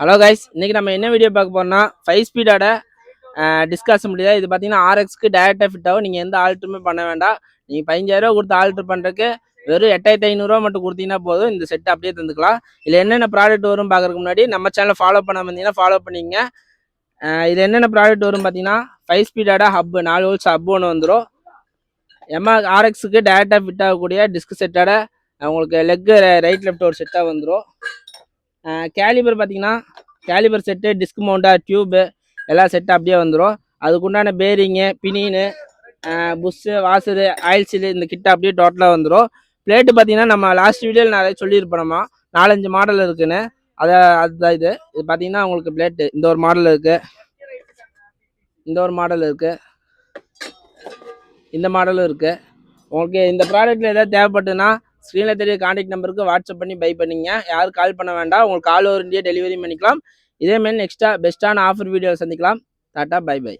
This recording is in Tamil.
ஹலோ கைஸ் இன்னைக்கு நம்ம என்ன வீடியோ பார்க்க போறோம்னா ஃபைவ் ஸ்பீடோட டிஸ்கஸ் முடியாது? இது பார்த்தீங்கன்னா ஆர்எக்ஸ்க்கு டேரெக்டாக ஃபிட் ஆகும். நீங்கள் எந்த ஆல்ட்ருமே பண்ண வேண்டாம். நீங்கள் பதினஞ்சாயிரம் கொடுத்து ஆல்ட்ரு பண்ணுறதுக்கு வெறும் எட்டாயிரத்தி ஐநூறுரூவா மட்டும் கொடுத்தீங்கன்னா போதும். இந்த செட் அப்படியே தந்துக்கலாம். இதில் என்னென்ன ப்ராடக்ட் வரும் பார்க்குறதுக்கு முன்னாடி நம்ம சேனலை ஃபாலோ பண்ண வந்தீங்கன்னா ஃபாலோ பண்ணிங்க இதில் என்னென்ன ப்ராடக்ட் வரும் பார்த்தீங்கன்னா ஃபைவ் ஸ்பீடோட ஹப்பு நாலு ஹோல்ஸ் ஹப் ஒன்று வந்துடும் எம்ஆ ஆர்எக்ஸுக்கு டேரெக்டாக ஃபிட் ஆகக்கூடிய டிஸ்க் செட்டோட உங்களுக்கு லெக்கு ரைட் லெஃப்ட் ஒரு செட்டாக வந்துடும் கேலிபர் பார்த்தீங்கன்னா கேலிபர் செட்டு டிஸ்க் மவுண்டா டியூபு எல்லா செட்டு அப்படியே வந்துடும் அதுக்குண்டான பேரிங்கு பினின்னு புஷ்ஷு வாசரு ஆயில் சீலு இந்த கிட்ட அப்படியே டோட்டலாக வந்துடும் பிளேட்டு பார்த்தீங்கன்னா நம்ம லாஸ்ட் வீடியோவில் நிறைய சொல்லியிருப்போம்மா நாலஞ்சு மாடல் இருக்குன்னு. அதை அதுதான் இது. இது பார்த்தீங்கன்னா உங்களுக்கு பிளேட்டு இந்த ஒரு மாடல் இருக்குது இந்த ஒரு மாடல் இருக்குது இந்த மாடலும் இருக்குது உங்களுக்கு இந்த ப்ராடக்ட்டில் எதாவது தேவைப்பட்டுன்னா ஸ்க்ரீனில் தெரிய காண்டாக்ட் நம்பருக்கு வாட்ஸ்அப் பண்ணி பை பண்ணிங்க. யாரும் கால் பண்ண வேண்டாம். உங்களுக்கு கால் ஓவர் இந்தியா டெலிவரி பண்ணிக்கலாம். இதேமாரி நெக்ஸ்ட்டாக பெஸ்ட்டான ஆஃபர் வீடியோ சந்திக்கலாம். Tata bye bye